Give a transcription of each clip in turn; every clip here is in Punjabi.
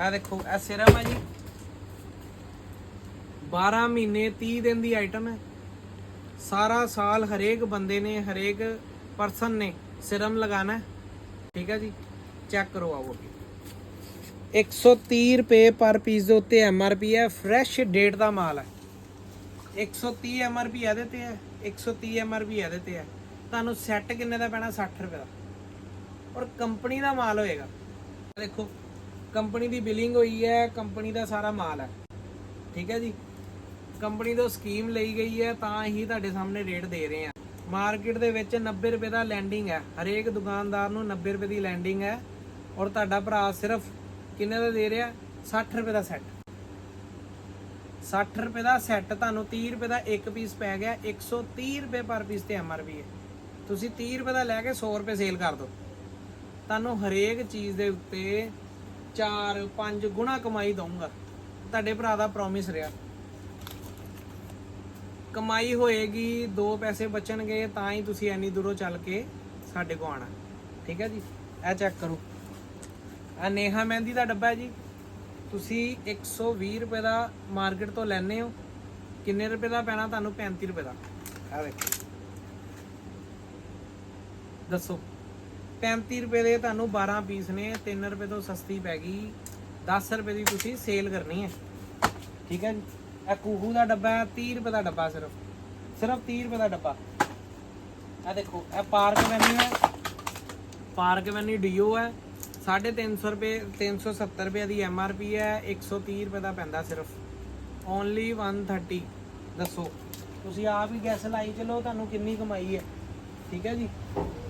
ਆ ਦੇਖੋ, ਇਹ ਸਿਰਮ ਹੈ ਜੀ। 12 ਮਹੀਨੇ 30 ਦਿਨ ਦੀ ਆਈਟਮ ਹੈ। ਸਾਰਾ ਸਾਲ ਹਰੇਕ ਬੰਦੇ ਨੇ, ਹਰੇਕ ਪਰਸਨ ਨੇ ਸਿਰਮ ਲਗਾਣਾ ਹੈ। ਠੀਕ ਹੈ ਜੀ? ਚੈੱਕ ਕਰੋ ਆਓ ਅੱਗੇ। 130 ਰੁਪਏ ਪਰ ਪੀਸ ਦੇ ਉੱਤੇ ਐੱਮ ਆਰ ਪੀ ਹੈ। ਫਰੈਸ਼ ਡੇਟ ਦਾ ਮਾਲ ਹੈ। 130 ਪੀ ਇਹਦੇ ਤੇ ਹੈ। 130 ਪੀ ਇਹਦੇ ਤੇ ਹੈ। ਤੁਹਾਨੂੰ ਸੈੱਟ ਕਿੰਨੇ ਦਾ ਪੈਣਾ? 60 ਰੁਪਏ ਦਾ। ਔਰ ਕੰਪਨੀ ਦਾ ਮਾਲ ਹੋਏਗਾ। ਦੇਖੋ ਕੰਪਨੀ ਦੀ ਬਿਲਿੰਗ ਹੋਈ ਹੈ, ਕੰਪਨੀ ਦਾ ਸਾਰਾ ਮਾਲ ਹੈ। ਠੀਕ ਹੈ ਜੀ? ਕੰਪਨੀ ਤੋਂ ਸਕੀਮ ਲਈ ਗਈ ਹੈ, ਤਾਂ ਹੀ ਤੁਹਾਡੇ ਸਾਹਮਣੇ ਰੇਟ ਦੇ ਰਹੇ ਆ ਮਾਰਕੀਟ ਦੇ ਵਿੱਚ 90 ਰੁਪਏ ਦਾ ਲੈਂਡਿੰਗ ਹੈ। ਹਰੇਕ ਦੁਕਾਨਦਾਰ ਨੂੰ 90 ਰੁਪਏ ਦੀ ਲੈਂਡਿੰਗ ਹੈ। ਔਰ ਤੁਹਾਡਾ ਭਰਾ ਸਿਰਫ ਕਿੰਨੇ ਦਾ ਦੇ ਰਿਹਾ? 60 ਰੁਪਏ ਦਾ ਸੈੱਟ 60 ਰੁਪਏ ਦਾ ਸੈੱਟ ਤੁਹਾਨੂੰ 30 ਰੁਪਏ ਦਾ ਇੱਕ ਪੀਸ ਪੈ ਗਿਆ। 130 ਰੁਪਏ ਪਰ ਪੀਸ ਤੇ ਐਮਆਰਪੀ ਹੈ। ਤੁਸੀਂ 30 ਰੁਪਏ ਦਾ ਲੈ ਕੇ 100 ਰੁਪਏ ਸੇਲ ਕਰ ਦਿਓ। ਤੁਹਾਨੂੰ ਹਰੇਕ ਚੀਜ਼ ਦੇ ਉੱਤੇ 4 5 ਗੁਣਾ ਕਮਾਈ ਦਊਂਗਾ। ਤੁਹਾਡੇ ਭਰਾ ਦਾ ਪ੍ਰੋਮਿਸ ਰਿਹਾ। ਕਮਾਈ ਹੋਏਗੀ, ਦੋ ਪੈਸੇ ਬਚਣਗੇ, ਤਾਂ ਹੀ ਤੁਸੀਂ ਇੰਨੀ ਦੂਰੋਂ ਚੱਲ ਕੇ ਸਾਡੇ ਕੋ ਆਣਾ ਠੀਕ ਹੈ ਜੀ? ਇਹ ਚੈੱਕ ਕਰੋ। ਆ ਨੇਹਾ ਮਹਿੰਦੀ ਦਾ ਡੱਬਾ ਜੀ। ਤੁਸੀਂ 120 ਰੁਪਏ ਦਾ ਮਾਰਕੀਟ ਤੋਂ ਲੈਣੇ ਹੋ। ਕਿੰਨੇ ਰੁਪਏ ਦਾ ਪੈਣਾ? ਤੁਹਾਨੂੰ 35 ਰੁਪਏ ਦਾ। ਆ ਦੇਖੋ ਦੱਸੋ। 35 ਰੁਪਏ ਦੇ ਤੁਹਾਨੂੰ 12 ਪੀਸ ਨੇ 3 ਰੁਪਏ ਤੋਂ ਸਸਤੀ ਪੈ ਗਈ। 10 ਰੁਪਏ ਦੀ ਤੁਸੀਂ ਸੇਲ ਕਰਨੀ ਹੈ। ਠੀਕ ਹੈ ਇਹ ਕੂਹੂ ਦਾ ਡੱਬਾ ਹੈ 30 ਰੁਪਏ ਦਾ ਡੱਬਾ ਸਿਰਫ। ਸਿਰਫ 30 ਰੁਪਏ ਦਾ ਡੱਬਾ। ਇਹ ਦੇਖੋ, ਇਹ ਪਾਰਕ ਵੈਨਿਊ ਹੈ। ਪਾਰਕ ਵੈਨਿਊ ਡੀਓ ਹੈ। 350 ਰੁਪਏ 370 ਰੁਪਏ ਦੀ ਐਮ ਆਰ ਪੀ ਹੈ। 130 ਰੁਪਏ ਦਾ ਪੈਂਦਾ ਸਿਰਫ। ਓਨਲੀ 130 ਦੱਸੋ। ਤੁਸੀਂ ਆਪ ਹੀ ਗੈਸ ਲਾਈ ਚਲੋ, ਤੁਹਾਨੂੰ ਕਿੰਨੀ ਕਮਾਈ ਹੈ। ਠੀਕ ਹੈ ਜੀ?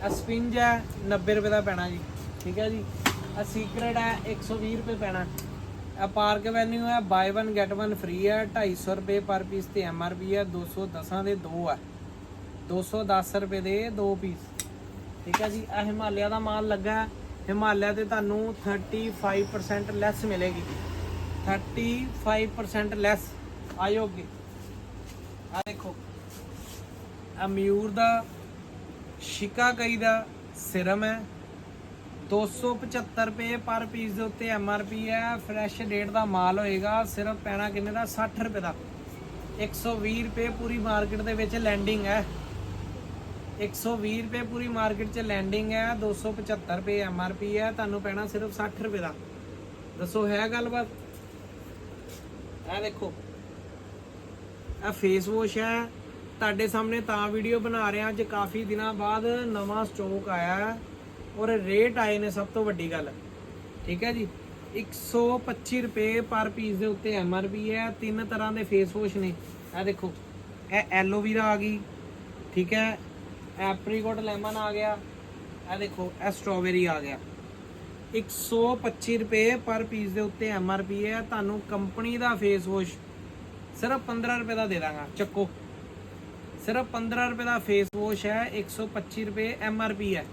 ਇਹ ਸਪਿੰਜ ਹੈ 90 ਰੁਪਏ ਦਾ ਪੈਣਾ ਜੀ, ਠੀਕ ਹੈ ਜੀ? ਇਹ ਸੀਕ੍ਰੇਟ ਹੈ 120 ਰੁਪਏ ਪੈਣਾ। ਆ ਪਾਰਕ ਵੈਨਿਊ ਹੈ ਬਾਈ 1 ਗੈਟ 1 ਫ੍ਰੀ ਹੈ 250 ਰੁਪਏ ਪਰ ਪੀਸ ਤੇ ਐਮ ਆਰ ਪੀ ਹੈ 210 ਦੇ ਦੋ ਹੈ। 210 ਰੁਪਏ ਦੇ ਦੋ ਪੀਸ ਠੀਕ ਹੈ ਜੀ? ਇਹ ਹਿਮਾਲਿਆ ਦਾ ਮਾਲ ਲੱਗਾ ਹਿਮਾਲਿਆ ਤੇ ਤੁਹਾਨੂੰ 35% ਲੈਸ ਮਿਲੇਗੀ। 35% ਲੈਸ ਆਇਓ ਅੱਗੇ। ਆ ਦੇਖੋ। ਆ ਮਯੂਰ ਦਾ ਸ਼ਿਕਾਕਾਈ ਦਾ ਸਿਰਮ ਹੈ। 275 ਰੁਪਏ ਪਰ ਪੀਸ ਦੇ ਉੱਤੇ ਐੱਮ ਆਰ ਪੀ ਹੈ। ਫਰੈਸ਼ ਡੇਟ ਦਾ ਮਾਲ ਹੋਏਗਾ। ਸਿਰਫ ਪੈਣਾ ਕਿੰਨੇ ਦਾ? 60 ਰੁਪਏ ਦਾ। 120 ਰੁਪਏ ਪੂਰੀ ਮਾਰਕੀਟ ਦੇ ਵਿੱਚ ਲੈਂਡਿੰਗ ਹੈ। 120 ਰੁਪਏ ਪੂਰੀ ਮਾਰਕੀਟ 'ਚ ਲੈਂਡਿੰਗ ਹੈ। 275 ਰੁਪਏ ਐੱਮ ਆਰ ਪੀ ਹੈ। ਤੁਹਾਨੂੰ ਪੈਣਾ ਸਿਰਫ 60 ਰੁਪਏ ਦਾ। ਦੱਸੋ, ਹੈ ਗੱਲਬਾਤ? ਇਹ ਦੇਖੋ। ਇਹ ਫੇਸ ਵਾਸ਼ ਹੈ। ਤੁਹਾਡੇ ਸਾਹਮਣੇ ਤਾਂ ਵੀਡੀਓ ਬਣਾ ਰਿਹਾ ਅੱਜ ਕਾਫੀ ਦਿਨਾਂ ਬਾਅਦ ਨਵਾਂ ਸਟਾਕ ਆਇਆ ਔਰ ਰੇਟ ਆਏ ਨੇ ਸਭ ਤੋਂ ਵੱਡੀ ਗੱਲ। ਠੀਕ ਹੈ ਜੀ? 125 ਰੁਪਏ ਪਰ ਪੀਸ ਦੇ ਉੱਤੇ ਐੱਮ ਆਰ ਪੀ ਹੈ, ਤਿੰਨ ਤਰ੍ਹਾਂ ਦੇ ਫੇਸ ਵਾਸ਼ ਨੇ। ਇਹ ਦੇਖੋ, ਇਹ ਐਲੋਵੀਰਾ ਆ ਗਈ, ਠੀਕ ਹੈ? ਐਪਰੀਕੋਟ ਲੈਮਨ ਆ ਗਿਆ, ਇਹ ਦੇਖੋ, ਇਹ ਸਟ੍ਰਾਬੇਰੀ ਆ ਗਿਆ। 125 ਰੁਪਏ ਪਰ ਪੀਸ ਦੇ ਉੱਤੇ ਐੱਮ ਆਰ ਪੀ ਹੈ, ਤੁਹਾਨੂੰ ਕੰਪਨੀ ਦਾ ਫੇਸ ਵਾਸ਼ ਸਿਰਫ 15 ਰੁਪਏ ਦਾ ਦੇ ਦਾਂਗਾ, ਚੱਕੋ। ਸਿਰਫ 15 ਰੁਪਏ ਦਾ ਫੇਸ ਵਾਸ਼ ਹੈ 125 ਰੁਪਏ ਐੱਮ ਆਰ ਪੀ ਹੈ।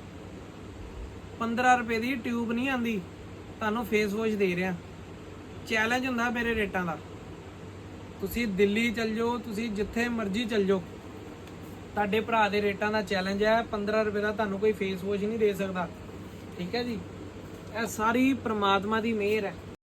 15 ਰੁਪਏ ਦੀ ਟਿਊਬ ਨਹੀਂ ਆਂਦੀ ਤੁਹਾਨੂੰ ਫੇਸ ਵਾਸ਼ ਦੇ ਰਿਹਾ। ਚੈਲੰਜ ਹੁੰਦਾ ਮੇਰੇ ਰੇਟਾਂ ਦਾ। ਤੁਸੀਂ ਦਿੱਲੀ ਚੱਲ ਜਾਓ, ਤੁਸੀਂ ਜਿੱਥੇ ਮਰਜ਼ੀ ਚੱਲ ਜਾਓ। ਤੁਹਾਡੇ ਭਰਾ ਦੇ ਰੇਟਾਂ ਦਾ ਚੈਲੰਜ ਹੈ 15 ਰੁਪਏ ਦਾ ਤੁਹਾਨੂੰ ਕੋਈ ਫੇਸ ਵਾਸ਼ ਨਹੀਂ ਦੇ ਸਕਦਾ। ਠੀਕ ਹੈ ਜੀ? ਇਹ ਸਾਰੀ ਪ੍ਰਮਾਤਮਾ ਦੀ ਮਿਹਰ ਹੈ।